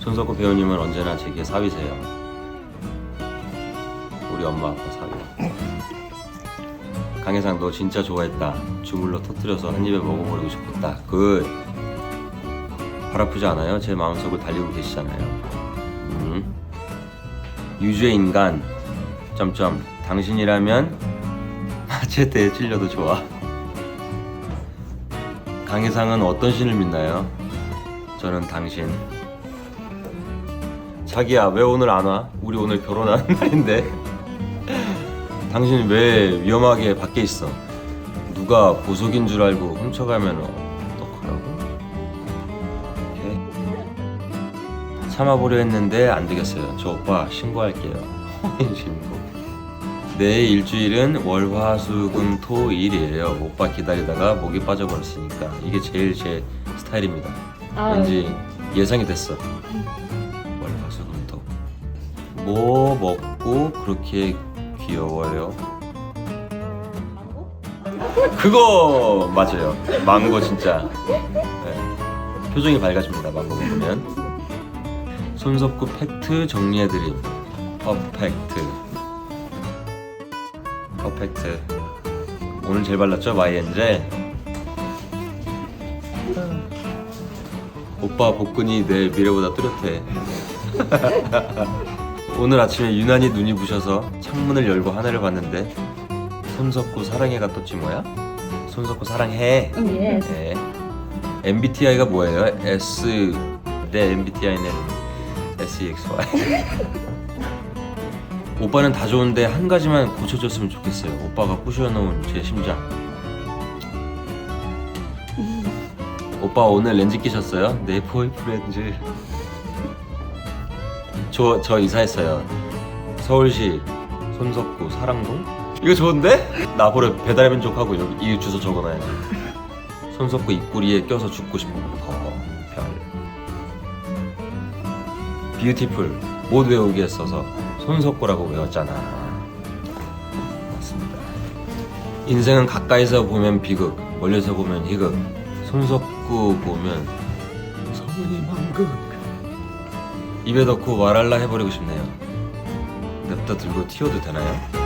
손석구 배우님은 언제나 제게 사위세요. 우리 엄마 아빠 사위. 강혜상 너 진짜 좋아했다. 주물러 터뜨려서 한 입에 먹어버리고 싶었다. 굿. 발 아프지 않아요? 제 마음속을 달리고 계시잖아요. 음. 유주의 인간. 점점. 당신이라면 마체테에 찔려도 좋아. 강혜상은 어떤 신을 믿나요? 저는 당신. 자기야 왜 오늘 안 와? 우리 오늘 결혼하는 날인데. 당신 왜 위험하게 밖에 있어? 누가 보석인 줄 알고 훔쳐가면 어떡하라고? 이렇게 참아보려 했는데 안 되겠어요. 저 오빠 신고할게요. 신고. 내일 일주일은 월화수금토 일이에요. 오빠 기다리다가 목이 빠져버렸으니까 이게 제일 제 스타일입니다. 아, 왠지 예상이 됐어. 뭐 먹고 그렇게 귀여워요? 그거 맞아요. 망고 진짜. 네. 표정이 밝아집니다. 망고 먹으면. 손석구 팩트 정리해드림. 퍼펙트. 퍼펙트. 오늘 제일 발랐죠? 마이엔젤. 오빠 복근이 내 미래보다 뚜렷해. 오늘 아침에 유난히 눈이 부셔서 창문을 열고 하늘을 봤는데 손석구 사랑해가 떴지 뭐야? 손석구 사랑해. 예. 네. MBTI가 뭐예요? S 내 MBTI는 SEXY. 오빠는 다 좋은데 한 가지만 고쳐줬으면 좋겠어요. 오빠가 부셔놓은 제 심장. 오빠 오늘 렌즈 끼셨어요? 내 보이프렌즈. 저, 저 이사했어요. 서울시 손석구 사랑동? 이거 좋은데? 나 보러 배달민족하고 여기 이 주소 적어놔야지. 손석구 입구리에 껴서 죽고 싶어. 더 별. 뷰티풀 못 외우게 써서 손석구라고 외웠잖아. 맞습니다. 인생은 가까이서 보면 비극, 멀리서 보면 희극. 손석구 보면 성은이 망극. 입에 넣고 와랄라 해버리고 싶네요. 냅다 들고 튀어도 되나요?